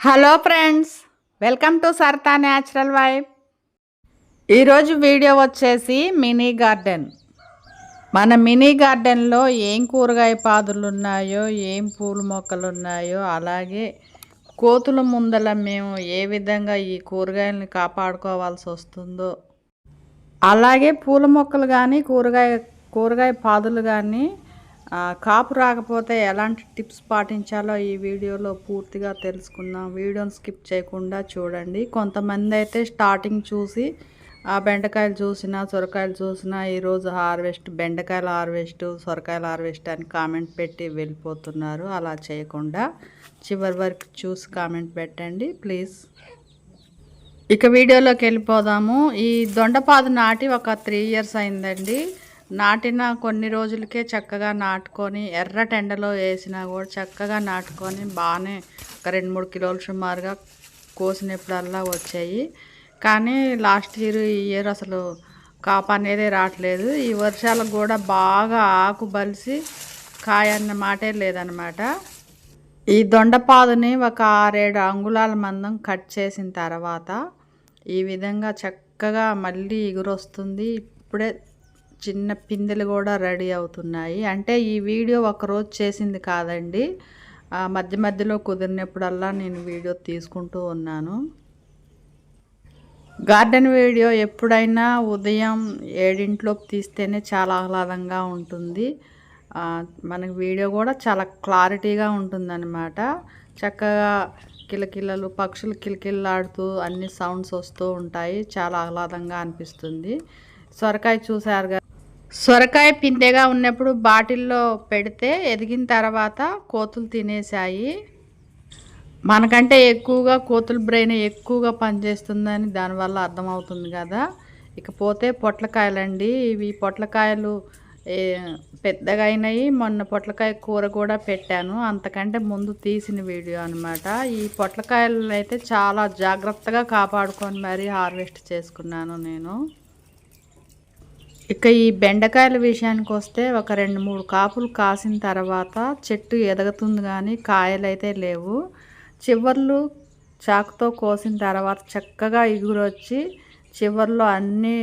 Hello friends welcome to సర్తా natural vibe. ఈరోజు video వచ్చేసి mini garden. మన మినీ గార్డెన్లో ఏం కూరగాయ పాదులు ఉన్నాయో ఏం పూల మొక్కలు ఉన్నాయో అలాగే కోతుల ముందల మేము ఏ విధంగా ఈ కూరగాయలని కాపాడుకోవాల్సి వస్తుందో అలాగే పూల మొక్కలు కానీ కూరగాయ కూరగాయ పాదులు కానీ కాపు రాకపోతే ఎలాంటి టిప్స్ పాటించాలో ఈ వీడియోలో పూర్తిగా తెలుసుకుందాం. వీడియోని స్కిప్ చేయకుండా చూడండి. కొంతమంది అయితే స్టార్టింగ్ చూసి ఆ బెండకాయలు చూసినా సొరకాయలు చూసినా ఈరోజు హార్వెస్ట్ బెండకాయల హార్వెస్ట్ సొరకాయల హార్వెస్ట్ అని కామెంట్ పెట్టి వెళ్ళిపోతున్నారు. అలా చేయకుండా చివరి వరకు చూసి కామెంట్ పెట్టండి ప్లీజ్. ఇక వీడియోలోకి వెళ్ళిపోదాము. ఈ దొండపాదు నాటి ఒక త్రీ ఇయర్స్ అయిందండి. నాటిన కొన్ని రోజులకే చక్కగా నాటుకొని ఎర్ర టెండలో వేసినా కూడా చక్కగా నాటుకొని బాగానే ఒక రెండు మూడు కిలోలు సుమారుగా కోసినప్పుడల్లా వచ్చాయి. కానీ లాస్ట్ ఇయర్ ఈ ఇయర్ అసలు కాపు అనేది రావట్లేదు. ఈ వర్షాలకు కూడా బాగా ఆకు బలిసి కాయ అన్న మాటే లేదనమాట ఈ దొండపాదుని ఒక ఆరేడు అంగుళాల మందం కట్ చేసిన తర్వాత ఈ విధంగా చక్కగా మళ్ళీ ఎగురొస్తుంది. ఇప్పుడే చిన్న పిందెలు కూడా రెడీ అవుతున్నాయి. అంటే ఈ వీడియో ఒకరోజు చేసింది కాదండి. మధ్య మధ్యలో కుదిరినప్పుడల్లా నేను వీడియో తీసుకుంటూ ఉన్నాను. గార్డెన్ వీడియో ఎప్పుడైనా ఉదయం ఏడింట్లోకి తీస్తేనే చాలా ఆహ్లాదంగా ఉంటుంది. మనకి వీడియో కూడా చాలా క్లారిటీగా ఉంటుందన్నమాట. చక్కగా కిలకిలలు పక్షులు కిలకిల్లాడుతూ అన్ని సౌండ్స్ వస్తూ ఉంటాయి. చాలా ఆహ్లాదంగా అనిపిస్తుంది. సొరకాయ చూసారుగా సొరకాయ పిందెగా ఉన్నప్పుడు బాటిల్లో పెడితే ఎదిగిన తర్వాత కోతులు తినేసాయి మనకంటే ఎక్కువగా కోతుల బ్రెయిన్ ఎక్కువగా పనిచేస్తుందని దానివల్ల అర్థమవుతుంది కదా. ఇకపోతే పొట్లకాయలండి. ఇవి పొట్లకాయలు పెద్దగా అయినాయి. మొన్న పొట్లకాయ కూర కూడా పెట్టాను. అంతకంటే ముందు తీసిన వీడియో అనమాట ఈ పొట్లకాయలను అయితే చాలా జాగ్రత్తగా కాపాడుకొని మరీ హార్వెస్ట్ చేసుకున్నాను నేను. ఇక ఈ బెండకాయల విషయానికి వస్తే ఒక రెండు మూడు కాపులు కాసిన తర్వాత చెట్టు ఎదుగుతుంది కానీ కాయలు అయితే లేవు. చివర్లు చాకుతో కోసిన తర్వాత చక్కగా ఇగురొచ్చి చివర్లో అన్నీ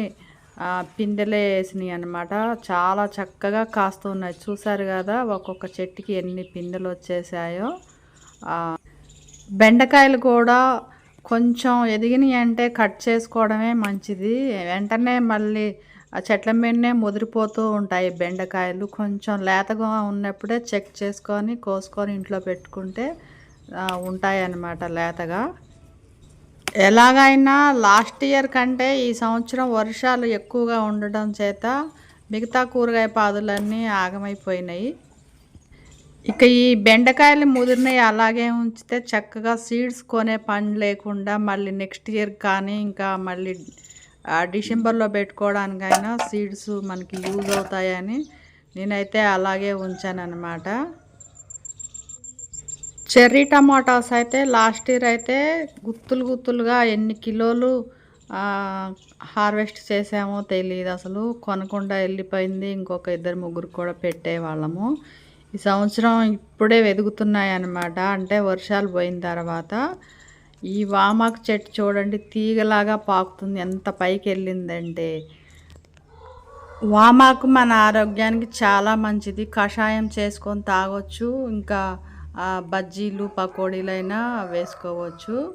పిందెలే వేసినాయి అనమాట చాలా చక్కగా కాస్తున్నాయి. చూసారు కదా ఒక్కొక్క చెట్టుకి ఎన్ని పిందెలు వచ్చేసాయో. బెండకాయలు కూడా కొంచెం ఎదిగినాయి అంటే కట్ చేసుకోవడమే మంచిది. వెంటనే మళ్ళీ ఆ చెట్ల మీదనే ముదిరిపోతూ ఉంటాయి బెండకాయలు. కొంచెం లేతగా ఉన్నప్పుడే చెక్ చేసుకొని కోసుకొని ఇంట్లో పెట్టుకుంటే ఉంటాయన్నమాట ఉంటాయి అన్నమాట లేతగా. ఎలాగైనా లాస్ట్ ఇయర్ కంటే ఈ సంవత్సరం వర్షాలు ఎక్కువగా ఉండడం చేత మిగతా కూరగాయ పాదులన్నీ ఆగమైపోయినాయి. ఇక ఈ బెండకాయలు ముదిరినవి అలాగే ఉంచితే చక్కగా సీడ్స్ కొనే పని లేకుండా మళ్ళీ నెక్స్ట్ ఇయర్ కానీ ఇంకా మళ్ళీ డిసెంబర్లో పెట్టుకోవడానికైనా సీడ్స్ మనకి యూజ్ అవుతాయని నేనైతే అలాగే ఉంచానన్నమాట. చెర్రీ టమాటాస్ అయితే లాస్ట్ ఇయర్ అయితే గుత్తులు గుత్తులుగా ఎన్ని కిలోలు హార్వెస్ట్ చేసామో తెలియదు అసలు. కొనకుండా వెళ్ళిపోయింది. ఇంకొక ఇద్దరు ముగ్గురు కూడా పెట్టేవాళ్ళము. ఈ సంవత్సరం ఇప్పుడే వెదుగుతున్నాయి అన్నమాట అంటే వర్షాలు పోయిన తర్వాత ఈ వామాకు చెట్టు చూడండి తీగలాగా పాకుతుంది. ఎంత పైకి వెళ్ళిందంటే వామాకు మన ఆరోగ్యానికి చాలా మంచిది. కషాయం చేసుకొని తాగొచ్చు. ఇంకా బజ్జీలు పకోడీలైనా వేసుకోవచ్చు.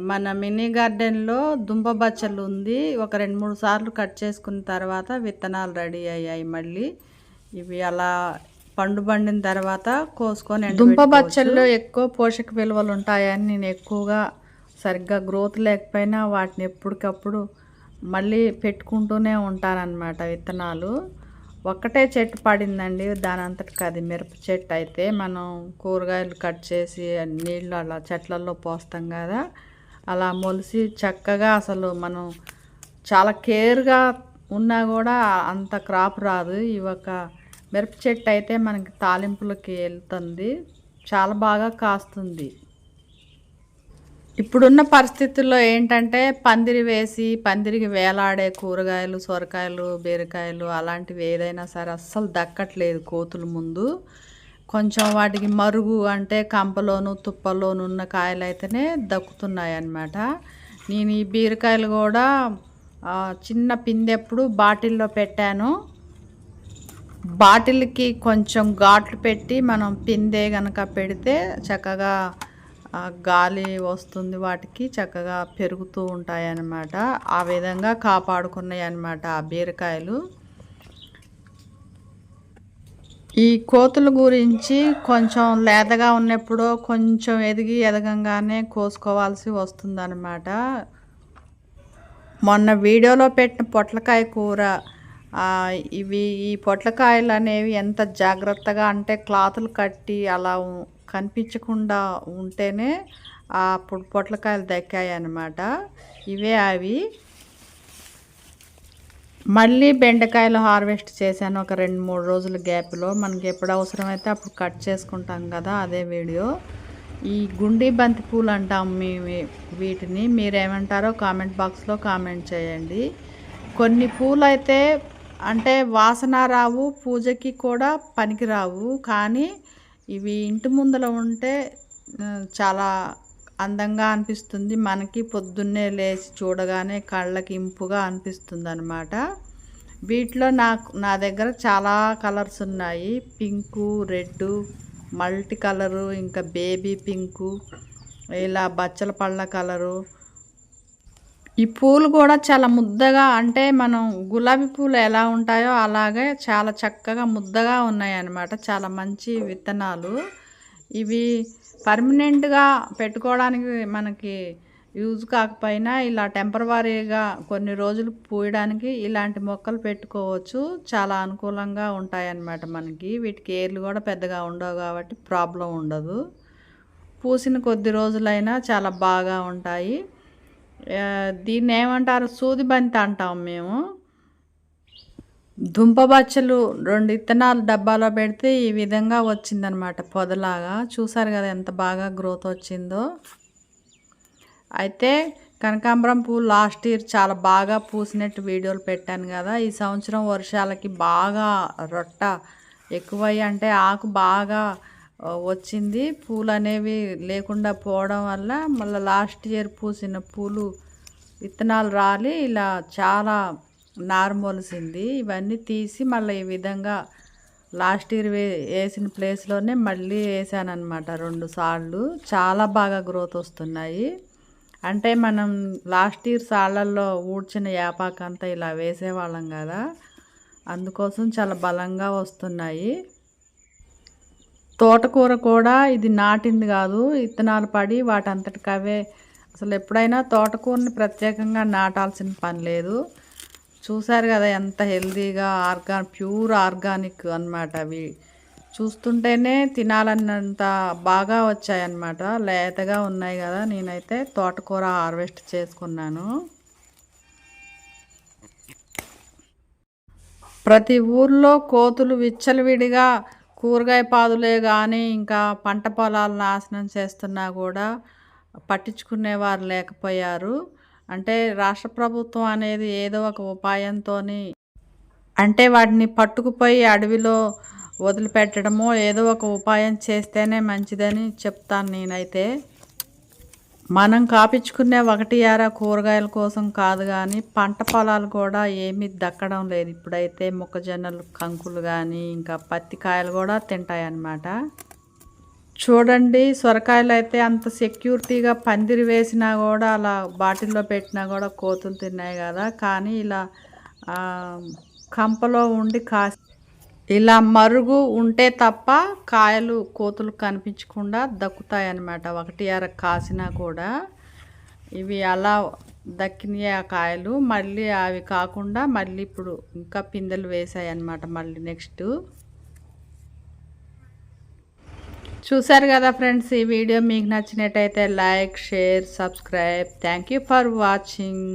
మన మినీ గార్డెన్లో దుంప బచ్చలు ఉంది. ఒక రెండు మూడు సార్లు కట్ చేసుకున్న తర్వాత విత్తనాలు రెడీ అయ్యాయి మళ్ళీ. ఇవి అలా పండు పండిన తర్వాత కోసుకొని దుంప బచ్చల్లో ఎక్కువ పోషక విలువలు ఉంటాయని నేను ఎక్కువగా సరిగ్గా గ్రోత్ లేకపోయినా వాటిని ఎప్పటికప్పుడు మళ్ళీ పెట్టుకుంటూనే ఉంటానన్నమాట విత్తనాలు. ఒక్కటే చెట్టు పడిందండి దాని అంతటికి అది మిరప చెట్టు అయితే. మనం కూరగాయలు కట్ చేసి నీళ్ళు అలా చెట్లలో పోస్తాం కదా అలా మొలిసి చక్కగా అసలు మనం చాలా కేర్గా ఉన్నా కూడా అంత క్రాప్ రాదు. ఈ ఒక మిరప చెట్టు అయితే మనకి తాలింపులకి వెళ్తుంది. చాలా బాగా కాస్తుంది. ఇప్పుడున్న పరిస్థితుల్లో ఏంటంటే పందిరి వేసి పందిరికి వేలాడే కూరగాయలు సొరకాయలు బీరకాయలు అలాంటివి ఏదైనా సరే అస్సలు దక్కట్లేదు కోతుల ముందు. కొంచెం వాటికి మరుగు అంటే కంపలోను తుప్పలోను ఉన్న కాయలు అయితేనే దక్కుతున్నాయి అన్నమాట. నేను ఈ బీరకాయలు కూడా చిన్న పిందెప్పుడు బాటిల్లో పెట్టాను. బాటిల్కి కొంచెం ఘాట్లు పెట్టి మనం పిందే కనుక పెడితే చక్కగా గాలి వస్తుంది వాటికి చక్కగా పెరుగుతూ ఉంటాయి అన్నమాట ఆ విధంగా కాపాడుకున్నాయి అన్నమాట ఆ బీరకాయలు. ఈ కోతుల గురించి కొంచెం లేతగా ఉన్నప్పుడు కొంచెం ఎదిగి ఎదగంగానే కోసుకోవాల్సి వస్తుందన్నమాట. మొన్న వీడియోలో పెట్టిన పొట్లకాయ కూర ఇవి ఈ పొట్లకాయలు అనేవి ఎంత జాగ్రత్తగా అంటే క్లాతులు కట్టి అలా కనిపించకుండా ఉంటేనే అప్పుడు పొట్లకాయలు దక్కాయి అన్నమాట. ఇవే అవి. మళ్ళీ బెండకాయలు హార్వెస్ట్ చేశాను ఒక రెండు మూడు రోజుల గ్యాప్లో. మనకి ఎప్పుడు అవసరమైతే అప్పుడు కట్ చేసుకుంటాం కదా అదే వీడియో. ఈ గుండి బంతి పూలు అంటాం మీ మీ- వీటిని. మీరేమంటారో కామెంట్ బాక్స్లో కామెంట్ చేయండి. కొన్ని పూలు అయితే అంటే వాసన రావు పూజకి కూడా పనికిరావు. కానీ ఇవి ఇంటి ముందర ఉంటే చాలా అందంగా అనిపిస్తుంది. మనకి పొద్దున్నే లేచి చూడగానే కళ్ళకి ఇంపుగా అనిపిస్తుంది అనమాట వీటిలో నాకు నా దగ్గర చాలా కలర్స్ ఉన్నాయి. పింకు రెడ్ మల్టీ కలరు ఇంకా బేబీ పింకు ఇలా బచ్చల పళ్ళ కలరు ఈ పూలు కూడా చాలా ముద్దగా అంటే మనం గులాబీ పూలు ఎలా ఉంటాయో అలాగే చాలా చక్కగా ముద్దగా ఉన్నాయన్నమాట. చాలా మంచి విత్తనాలు. ఇవి పర్మనెంట్గా పెట్టుకోవడానికి మనకి యూజ్ కాకపోయినా ఇలా టెంపరవరీగా కొన్ని రోజులు పూయడానికి ఇలాంటి మొక్కలు పెట్టుకోవచ్చు. చాలా అనుకూలంగా ఉంటాయన్నమాట మనకి. వీటికి ఏర్లు కూడా పెద్దగా ఉండవు కాబట్టి ప్రాబ్లం ఉండదు. పూసిన కొద్ది రోజులైనా చాలా బాగా ఉంటాయి. దీన్ని ఏమంటారు? సూది బంతి అంటాం మేము. దుంప బచ్చలు రెండు ఇత్తనాలు డబ్బాలో పెడితే ఈ విధంగా వచ్చిందనమాట పొదలాగా. చూసారు కదా ఎంత బాగా గ్రోత్ వచ్చిందో. అయితే కనకాంబరం పువ్వు లాస్ట్ ఇయర్ చాలా బాగా పూసినట్టు వీడియోలు పెట్టాను కదా. ఈ సంవత్సరం వర్షాలకి బాగా రొట్ట ఎక్కువయ్యి అంటే ఆకు బాగా వచ్చింది. పూలు అనేవి లేకుండా పోవడం వల్ల మళ్ళీ లాస్ట్ ఇయర్ పూసిన పూలు విత్తనాలు రాలి ఇలా చాలా నార్మల్సింది ఇవన్నీ తీసి మళ్ళీ ఈ విధంగా లాస్ట్ ఇయర్ వే వేసిన ప్లేస్లోనే మళ్ళీ వేసాను అనమాట రెండు సార్లు చాలా బాగా గ్రోత్ వస్తున్నాయి. అంటే మనం లాస్ట్ ఇయర్ సాళ్ళల్లో ఊడ్చిన యాపాకంతా ఇలా వేసేవాళ్ళం కదా. అందుకోసం చాలా బలంగా వస్తున్నాయి. తోటకూర కూడా ఇది నాటింది కాదు. ఇత్తనాలు పడి వాటంతటికి అవే అసలు ఎప్పుడైనా తోటకూరని ప్రత్యేకంగా నాటాల్సిన పని లేదు. చూసారు కదా ఎంత హెల్తీగా ఆర్గా ప్యూర్ ఆర్గానిక్ అన్నమాట అవి. చూస్తుంటేనే తినాలన్నంత బాగా వచ్చాయన్నమాట. లేతగా ఉన్నాయి కదా. నేనైతే తోటకూర హార్వెస్ట్ చేసుకున్నాను. ప్రతి ఊర్లో కోతులు విచ్చలవిడిగా కూరగాయ పాదులే కానీ ఇంకా పంట పొలాలు నాశనం చేస్తున్నా కూడా పట్టించుకునేవారు లేకపోయారు. అంటే రాష్ట్ర ప్రభుత్వం అనేది ఏదో ఒక ఉపాయంతో అంటే వాటిని పట్టుకుపోయి అడవిలో వదిలిపెట్టడమో ఏదో ఒక ఉపాయం చేస్తేనే మంచిదని చెప్తాను నేనైతే. మనం కాపించుకునే ఒకటి అర కూరగాయల కోసం కాదు కానీ పంట పొలాలు కూడా ఏమీ దక్కడం లేదు. ఇప్పుడైతే మొక్కజొన్నలు కంకులు కానీ ఇంకా పత్తి కాయలు కూడా తింటాయి అన్నమాట చూడండి సొరకాయలు అయితే అంత సెక్యూరిటీగా పందిరి వేసినా కూడా అలా బాటిల్లో పెట్టినా కూడా కోతులు తిన్నాయి కదా. కానీ ఇలా కంపలో ఉండి కాసి ఇలా మరుగు ఉంటే తప్ప కాయలు కోతులు కనిపించకుండా దక్కుతాయి అన్నమాట ఒకటి అర కాసినా కూడా ఇవి అలా దక్కినాయి ఆ కాయలు. మళ్ళీ అవి కాకుండా మళ్ళీ ఇప్పుడు ఇంకా పిందెలు వేసాయి అన్నమాట మళ్ళీ నెక్స్ట్. చూసారు కదా ఫ్రెండ్స్ ఈ వీడియో మీకు నచ్చినట్టయితే like share subscribe. Thank you for watching